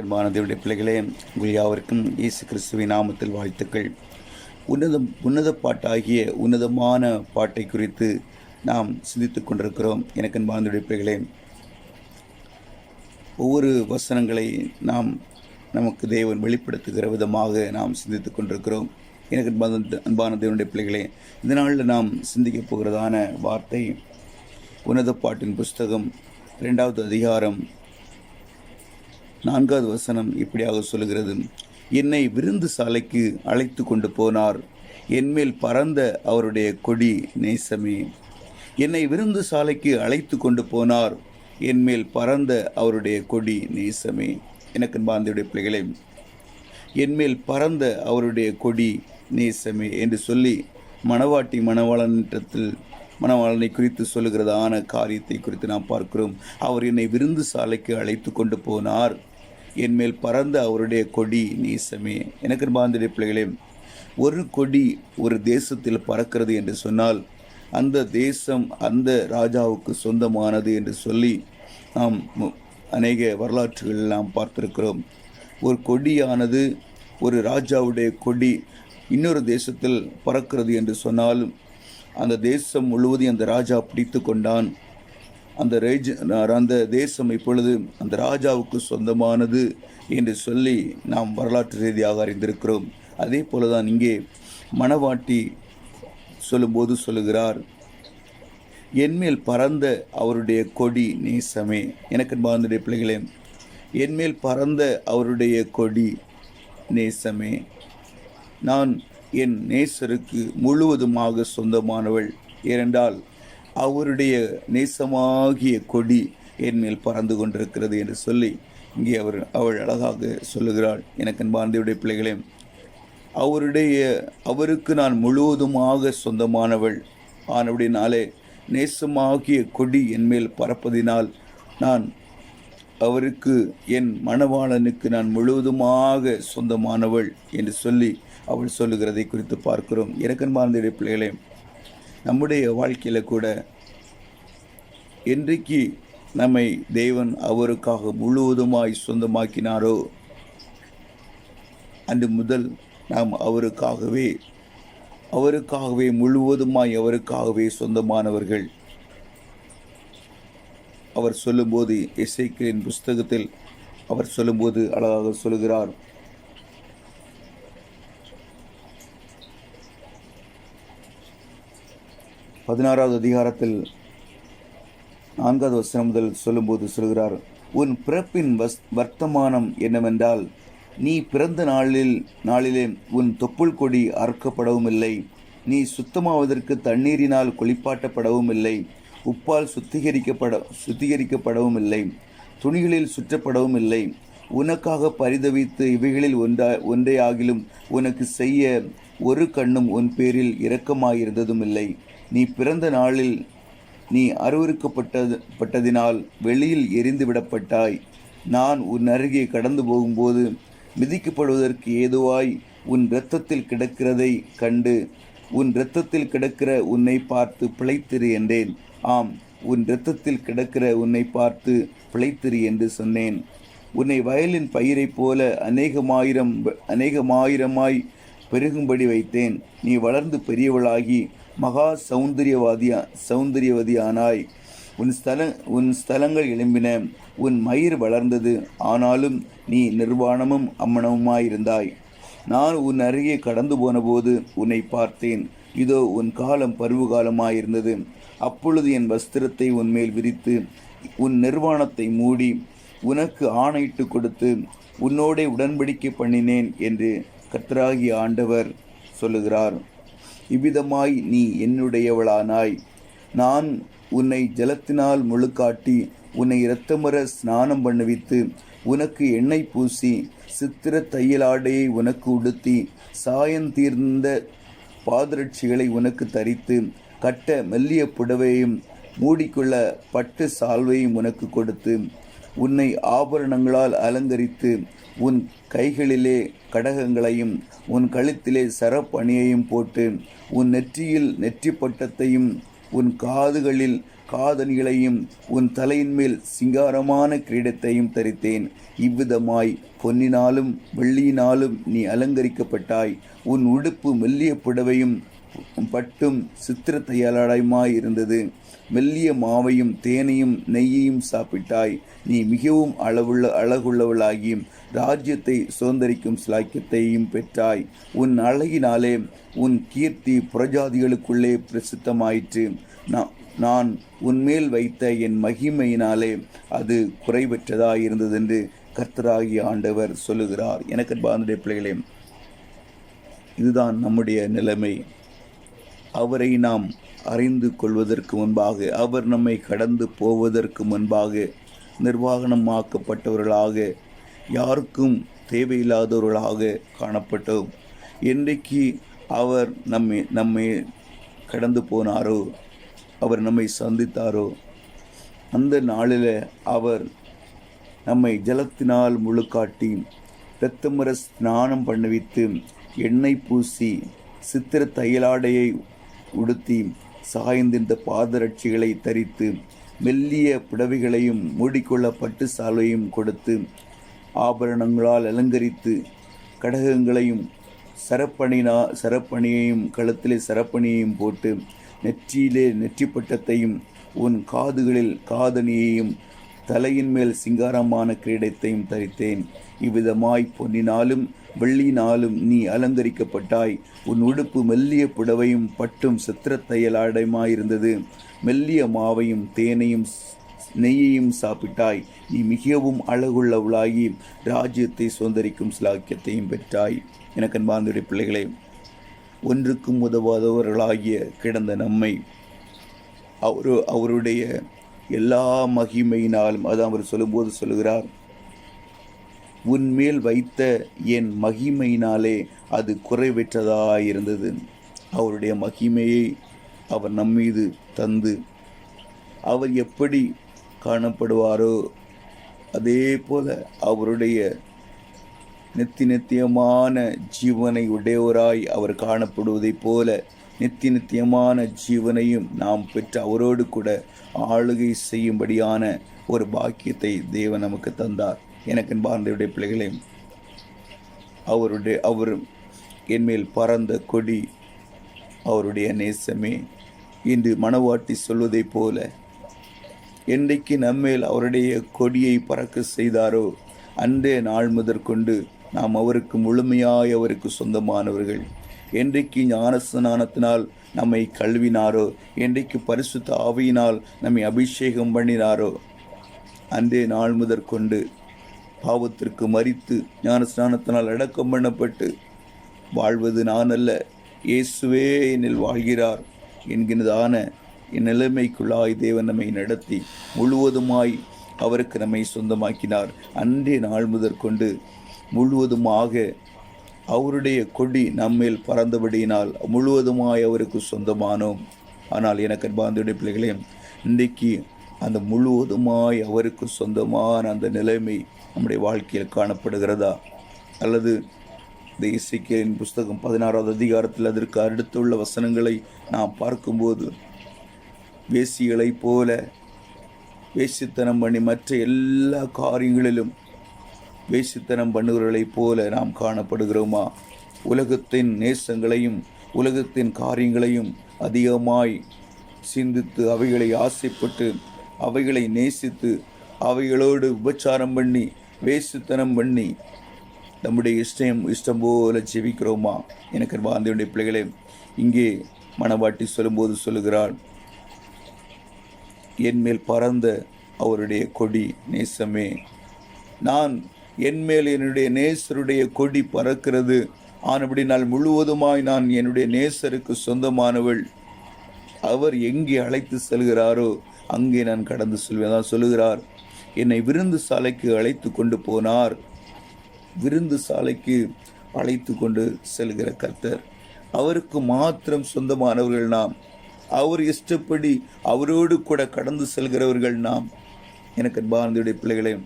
அன்பான தேவடைய பிள்ளைகளே உங்கள் யாவருக்கும் இயேசு கிறிஸ்துவின் நாமத்தில் வாழ்த்துக்கள். உன்னதம் உன்னத பாட்டாகிய உன்னதமான பாட்டை குறித்து நாம் சிந்தித்துக் கொண்டிருக்கிறோம். எனக்கு அன்பான பிள்ளைகளே ஒவ்வொரு வசனங்களை நாம் நமக்கு தேவன் வெளிப்படுத்துகிற விதமாக நாம் சிந்தித்துக் கொண்டிருக்கிறோம். எனக்கு அன்பான அன்பான தேவனுடைய பிள்ளைகளே இந்த நாளில் நாம் சிந்திக்கப் போகிறதான வார்த்தை உன்னத பாட்டின் புஸ்தகம் ரெண்டாவது அதிகாரம் நான்காவது வசனம் இப்படியாக சொல்லுகிறது. என்னை விருந்து சாலைக்கு அழைத்து கொண்டு போனார். என்மேல் பறந்த அவருடைய கொடி நேசமே. என்னை விருந்து சாலைக்கு அழைத்து கொண்டு போனார். என்மேல் பறந்த அவருடைய கொடி நேசமே. எனக்கு பாந்தவுடைய பிள்ளைகளே என்மேல் பறந்த அவருடைய கொடி நேசமே என்று சொல்லி மணவாட்டி மணவாளனிடத்தில் மணவாளனை குறித்து சொல்லுகிறதான காரியத்தை குறித்து நாம் பார்க்கிறோம். அவர் என்னை விருந்து சாலைக்கு அழைத்து கொண்டு போனார். என் மேல் பறந்த அவருடைய கொடி நீசமே. எனக்கு பாந்தடைய பிள்ளைகளே ஒரு கொடி ஒரு தேசத்தில் பறக்கிறது என்று சொன்னால் அந்த தேசம் அந்த ராஜாவுக்கு சொந்தமானது என்று சொல்லி நாம் அநேக வரலாற்றுகளில் நாம் பார்த்திருக்கிறோம். ஒரு கொடியானது ஒரு ராஜாவுடைய கொடி இன்னொரு தேசத்தில் பறக்கிறது என்று சொன்னாலும் அந்த தேசம் முழுவதும் அந்த ராஜா பிடித்து கொண்டான். அந்த ரேஜ் அந்த தேசம் இப்பொழுது அந்த ராஜாவுக்கு சொந்தமானது என்று சொல்லி நாம் வரலாற்று ரீதியாக அறிந்திருக்கிறோம். அதே போல தான் இங்கே மணவாட்டி சொல்லும்போது சொல்லுகிறார் என்மேல் பறந்த அவருடைய கொடி நேசமே. எனக்கு பாந்தடைய பிள்ளைகளே என்மேல் பறந்த அவருடைய கொடி நேசமே. நான் என் நேசருக்கு முழுவதுமாக சொந்தமானவள். ஏனென்றால் அவருடைய நேசமாகிய கொடி என் மேல் பறந்து கொண்டிருக்கிறது என்று சொல்லி இங்கே அவர் அவள் அழகாக சொல்லுகிறாள். எனக்கு அன்பார்ந்தவுடைய பிள்ளைகளே அவருடைய அவருக்கு நான் முழுவதுமாக சொந்தமானவள். ஆனபடினாலே நேசமாகிய கொடி என்மேல் பறப்பதினால் நான் அவருக்கு என் மணவாளனுக்கு நான் முழுவதுமாக சொந்தமானவள் என்று சொல்லி அவள் சொல்லுகிறதை குறித்து பார்க்கிறோம். இறக்கன்பார்ந்த பிள்ளைகளே நம்முடைய வாழ்க்கையில் கூட என்றைக்கு நம்மை தேவன் அவருக்காக முழுவதுமாய் சொந்தமாக்கினாரோ அன்று முதல் நாம் அவருக்காகவே அவருக்காகவே முழுவதுமாய் அவருக்காகவே சொந்தமானவர்கள். அவர் சொல்லும்போது இசைக்கின் புஸ்தகத்தில் அவர் சொல்லும்போது அழகாக சொல்லுகிறார். பதினாறாவது அதிகாரத்தில் நான்காவது வசனம் முதல் சொல்லும்போது சொல்கிறார் உன் பிறப்பின் வஸ் வர்த்தமானம் என்னவென்றால் நீ பிறந்த நாளில் நாளிலே உன் தொப்புள் கொடி அறுக்கப்படவும் இல்லை நீ சுத்தமாவதற்கு தண்ணீரினால் குளிப்பாட்டப்படவும் இல்லை உப்பால் சுத்திகரிக்கப்பட சுத்திகரிக்கப்படவும் இல்லை துணிகளில் சுற்றப்படவும் இல்லை உனக்காக பரிதவித்து இவைகளில் ஒன்றா ஒன்றே ஆகிலும் உனக்கு செய்ய ஒரு கண்ணும் உன் பேரில் இரக்கமாயிருந்ததும் இல்லை நீ பிறந்த நாளில் நீ அருவறுக்கப்பட்டது பட்டதினால் வெளியில் எரிந்து விடப்பட்டாய். நான் உன் அருகே கடந்து போகும்போது மிதிக்கப்படுவதற்கு ஏதுவாய் உன் இரத்தத்தில் கிடக்கிறதை கண்டு உன் இரத்தத்தில் கிடக்கிற உன்னை பார்த்து பிழைத்திரு என்றேன். ஆம் உன் இரத்தத்தில் கிடக்கிற உன்னை பார்த்து பிழைத்திரு என்று சொன்னேன். உன்னை வயலின் பயிரைப் போல அநேகமாயிரம் அநேகமாயிரமாய் பெருகும்படி வைத்தேன். நீ வளர்ந்து பெரியவளாகி மகா சௌந்தரியவாதியா சௌந்தரியவதியானாய் உன் ஸ்தல உன் ஸ்தலங்கள் எழும்பின உன் மயிர் வளர்ந்தது. ஆனாலும் நீ நிர்வாணமும் அம்மனமுமாயிருந்தாய். நான் உன் அருகே கடந்து போனபோது உன்னை பார்த்தேன். இதோ உன் காலம் பருவ காலமாயிருந்தது அப்பொழுது என் வஸ்திரத்தை உன்மேல் விரித்து உன் நிர்வாணத்தை மூடி உனக்கு ஆணையிட்டு கொடுத்து உன்னோடே உடன்படிக்கை பண்ணினேன் என்று கர்த்தராகிய ஆண்டவர் சொல்லுகிறார். இவ்விதமாய் நீ என்னுடையவளானாய். நான் உன்னை ஜலத்தினால் முழுக்காட்டி உன்னை இரத்தமர ஸ்நானம் பண்ணுவித்து உனக்கு எண்ணெய் பூசி சித்திர தையலாடையை உனக்கு உடுத்தி சாயந்தீர்ந்த பாதரட்சிகளை உனக்கு தரித்து கட்ட மெல்லிய புடவையும் மூடிக்கொள்ள பட்டு சால்வையும் உனக்கு கொடுத்து உன்னை ஆபரணங்களால் அலங்கரித்து உன் கைகளிலே கடகங்களையும் உன் கழுத்திலே சரப்பணியையும் போட்டு உன் நெற்றியில் நெற்றி பட்டத்தையும் உன் காதுகளில் காதணிகளையும் உன் தலையின் மேல் சிங்காரமான கிரீடத்தையும் தரித்தேன். இவ்விதமாய் பொன்னினாலும் வெள்ளியினாலும் நீ அலங்கரிக்கப்பட்டாய். உன் உடுப்பு மெல்லிய புடவையும் பட்டும் சித்திர இருந்தது மெல்லிய மாவையும் தேனையும் நெய்யையும் சாப்பிட்டாய். நீ மிகவும் அளவுள்ள அழகுள்ளவளாகி ராஜ்யத்தை சுதந்திரிக்கும் சிலாக்கியத்தையும் பெற்றாய். உன் அழகினாலே உன் கீர்த்தி புறஜாதிகளுக்குள்ளே பிரசித்தமாயிற்று. நான் நான் உன்மேல் வைத்த என் மகிமையினாலே அது குறைவற்றதாய் இருந்ததென்று கர்த்தராகிய ஆண்டவர் சொல்லுகிறார். எனக்கு பாந்துடைய பிள்ளைகளே இதுதான் நம்முடைய நிலைமை. அவரை நாம் அறிந்து கொள்வதற்கு முன்பாக அவர் நம்மை கடந்து போவதற்கு முன்பாக நிர்வாகனமாக்கப்பட்டவர்களாக யாருக்கும் தேவையில்லாதவர்களாக காணப்பட்டோம். என்றைக்கு அவர் நம்மை நம்மை கடந்து போனாரோ அவர் நம்மை சந்தித்தாரோ அந்த நாளில் அவர் நம்மை ஜலத்தினால் முழுக்காட்டி இரத்தமர ஸ்நானம் பண்ணுவித்து எண்ணெய் பூசி சித்திர தையலாடையை உடுத்தி சாய்ந்திருந்த பாதரட்சிகளை தரித்து மெல்லிய புடவைகளையும் மூடிக்கொள்ள பட்டு சாலையும் கொடுத்து ஆபரணங்களால் அலங்கரித்து கடகங்களையும் சரப்பணினா சரப்பணியையும் கழுத்திலே சரப்பணியையும் போட்டு நெற்றியிலே நெற்றிப்பட்டத்தையும் உன் காதுகளில் காதணியையும் தலையின் மேல் சிங்காரமான கிரீடத்தையும் தரித்தேன். இவ்விதமாய் பொன்னினாலும் வெள்ளினாலும் நீ அலங்கரிக்கப்பட்டாய். உன் உடுப்பு மெல்லிய புடவையும் பட்டும் சித்திரத்தையலாடயமாயிருந்தது மெல்லிய மாவையும் தேனையும் நெய்யையும் சாப்பிட்டாய். நீ மிகவும் அழகுள்ளவளாகி ராஜ்யத்தை சுதந்திரிக்கும் சிலாக்கியத்தையும் பெற்றாய். எனக்கு அன்பார்ந்துடைய பிள்ளைகளே ஒன்றுக்கும் உதவாதவர்களாகிய கிடந்த நம்மை அவரு அவருடைய எல்லா மகிமையினாலும் அது அவர் சொல்லும்போது சொல்லுகிறார் உன்மேல் வைத்த என் மகிமையினாலே அது குறைவற்றதாயிருந்தது. அவருடைய மகிமையை அவர் நம்மீது தந்து அவர் எப்படி காணப்படுவாரோ அதே போல அவருடைய நித்தி நித்தியமான ஜீவனை உடையவராய் அவர் காணப்படுவதைப் போல நித்தி நித்தியமான ஜீவனையும் நாம் பெற்ற அவரோடு கூட ஆளுகை செய்யும்படியான ஒரு பாக்கியத்தை தேவன் நமக்கு தந்தார். எனக்கு பார்ந்தவுடைய பிள்ளைகளே அவருடைய அவர் என்மேல் பறந்த கொடி அவருடைய நேசமே. இன்று மனவாட்டி சொல்வதைப் போல என்றைக்கு நம்மேல் அவருடைய கொடியை பறக்க செய்தாரோ அன்றே நாள் முதற்கொண்டு நாம் அவருக்கு முழுமையாய் அவருக்கு சொந்தமானவர்கள். என்றைக்கு ஞானஸ்நானத்தினால் நம்மை கழுவினாரோ என்றைக்கு பரிசுத்த ஆவியினால் நம்மை அபிஷேகம் பண்ணினாரோ அன்றே நாள் முதற்கொண்டு பாவத்திற்கு மறித்து ஞானஸ்நானத்தினால் அடக்கம் பண்ணப்பட்டு வாழ்வது நான் அல்ல இயேசுவே என்னில் வாழ்கிறார் என்கிறதான இந்நிலைமைக்குள்ளாய் தேவன் நம்மை நடத்தி முழுவதுமாய் அவருக்கு நம்மை சொந்தமாக்கினார். அன்றே நாள் முதற்கொண்டு முழுவதுமாக அவருடைய கொடி நம்மேல் பறந்தபடியினால் முழுவதுமாய் அவருக்கு சொந்தமானோம். ஆனால் எனக்கு அன்பார்ந்தவுடைய பிள்ளைகளே இன்றைக்கு அந்த முழுவதுமாய் அவருக்கு சொந்தமான அந்த நிலைமை நம்முடைய வாழ்க்கையில் காணப்படுகிறதா? அல்லது இந்த இசைக்கியலின் புஸ்தகம் பதினாறாவது அதிகாரத்தில் அதற்கு அடுத்துள்ள வசனங்களை நாம் பார்க்கும்போது வேசிகளைப் போல வேசித்தனம் பண்ணி மற்ற எல்லா காரியங்களிலும் வேசித்தனம் பண்ணுகிறவர்களைப் போல நாம் காணப்படுகிறோமா? உலகத்தின் நேசங்களையும் உலகத்தின் காரியங்களையும் அதிகமாய் சிந்தித்து அவைகளை ஆசைப்பட்டு அவைகளை நேசித்து அவைகளோடு உபச்சாரம் பண்ணி வேசித்தனம் பண்ணி நம்முடைய இஷ்டம் இஷ்டம் போல ஜெபிக்கிறோமா? எனக்கு வாழ்ந்தவனுடைய பிள்ளைகளை இங்கே மணவாட்டி சொல்லும்போது சொல்லுகிறாள் என்மேல் பறந்த அவருடைய கொடி நேசமே. நான் என்மேல் என்னுடைய நேசருடைய கொடி பறக்கிறது. ஆனபடி நாள் முழுவதுமாய் நான் என்னுடைய நேசருக்கு சொந்தமானவள். அவர் எங்கே அழைத்து செல்கிறாரோ அங்கே நான் கடந்து செல்வேன். தான் சொல்லுகிறார். என்னை விருந்து சாலைக்கு அழைத்து கொண்டு போனார். விருந்து சாலைக்கு அழைத்து கொண்டு செல்கிற கர்த்தர் அவருக்கு மாத்திரம் சொந்தமானவர்கள் நாம். அவர் இஷ்டப்படி அவரோடு கூட கடந்து செல்கிறவர்கள் நாம். எனக்கு அன்பானதுடைய பிள்ளைகளே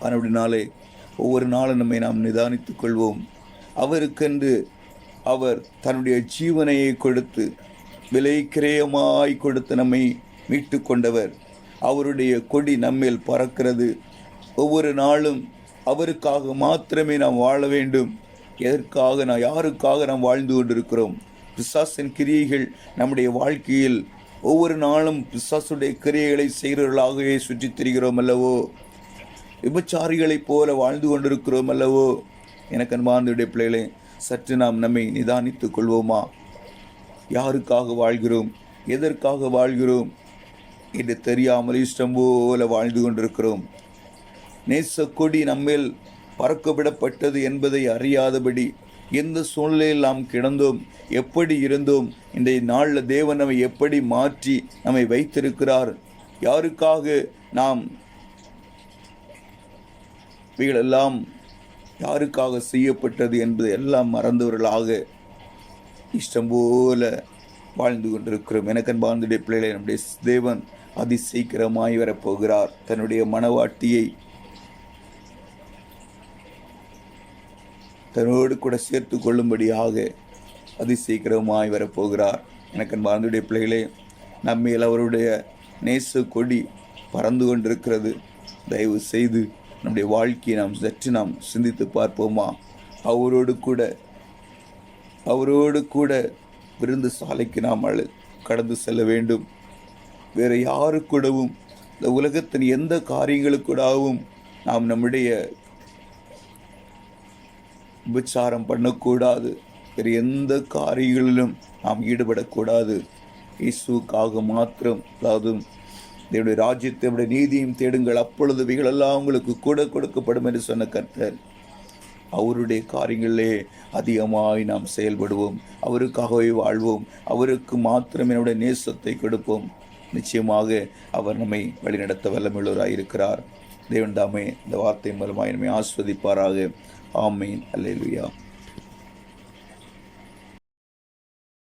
அப்படினாலே ஒவ்வொரு நாளும் நம்மை நாம் நிதானித்துக் கொள்வோம். அவருக்கென்று அவர் தன்னுடைய ஜீவனையை கொடுத்து விலை கிரயமாய் கொடுத்து நம்மை மீட்டு கொண்டவர். அவருடைய கொடி நம்மேல் பறக்கிறது. ஒவ்வொரு நாளும் அவருக்காக மாத்திரமே நாம் வாழ வேண்டும். எதற்காக நான் யாருக்காக நாம் வாழ்ந்து கொண்டிருக்கிறோம்? பிசாசின் கிரியைகள் நம்முடைய வாழ்க்கையில் ஒவ்வொரு நாளும் பிசாசுடைய கிரியைகளை செய்கிறவர்களாகவே சுற்றித் திரிகிறோம் அல்லவோ? விபச்சாரிகளைப் போல வாழ்ந்து கொண்டிருக்கிறோம் அல்லவோ? எனக்கு அன்பார்ந்துடைய பிள்ளைகளே சற்று நாம் நம்மை நிதானித்துக் கொள்வோமா? யாருக்காக வாழ்கிறோம்? எதற்காக வாழ்கிறோம்? என்று தெரியாமல் இஷ்டம் போல வாழ்ந்து கொண்டிருக்கிறோம். நேசக்கொடி நம்மில் நம்மேல் பறக்கவிடப்பட்டது என்பதை அறியாதபடி எந்த சூழ்நிலையில் நாம் கிடந்தோம் எப்படி இருந்தோம் இன்றைய நாளில் தேவன் நம்மை எப்படி மாற்றி நம்மை வைத்திருக்கிறார் யாருக்காக நாம் இவைகளெல்லாம் யாருக்காக செய்யப்பட்டது என்பது எல்லாம் மறந்தவர்களாக இஷ்டம் போல வாழ்ந்து கொண்டிருக்கிறோம். எனக்கு அன்பார்ந்துடைய பிள்ளைகளை நம்முடைய தேவன் அதிசீக்கிரமாய் வரப்போகிறார். தன்னுடைய மனவாட்டியை தன்னோடு கூட சேர்த்து கொள்ளும்படியாக அதிசீக்கிரமாய் வரப்போகிறார். எனக்கு மறந்துடைய பிள்ளைகளே நம்மேல் அவருடைய நேச கொடி பறந்து கொண்டிருக்கிறது. தயவு செய்து நம்முடைய வாழ்க்கையை நாம் சற்று நாம் சிந்தித்து பார்ப்போமா? அவரோடு கூட அவரோடு கூட விருந்து சாலைக்கு நாம் அழு கடந்து செல்ல வேண்டும். வேறு யாரு கூடவும் இந்த உலகத்தின் எந்த காரியங்களுக்கூடாவும் நாம் நம்முடைய விபச்சாரம் பண்ணக்கூடாது. வேறு எந்த காரியங்களிலும் நாம் ஈடுபடக்கூடாது. இயேசுக்காக மாத்திரம். அதாவது தேவனுடைய ராஜ்யத்தை நீதியும் தேடுங்கள். அப்பொழுது இவைகளெல்லாம் உங்களுக்கு கூட கொடுக்கப்படும் என்று சொன்ன கர்த்தர் அவருடைய காரியங்களிலே அதிகமாய் நாம் செயல்படுவோம். அவருக்காகவே வாழ்வோம். அவருக்கு மாத்திரம் என்னுடைய நேசத்தை கொடுப்போம். நிச்சயமாக அவர் நம்மை வழிநடத்த வல்லமுள்ளவராக இருக்கிறார் தேவன் தாமே இந்த வார்த்தை மூலமாக நம்மை ஆஸ்வதிப்பாராக. ஆமீன். அல்லேலுயா.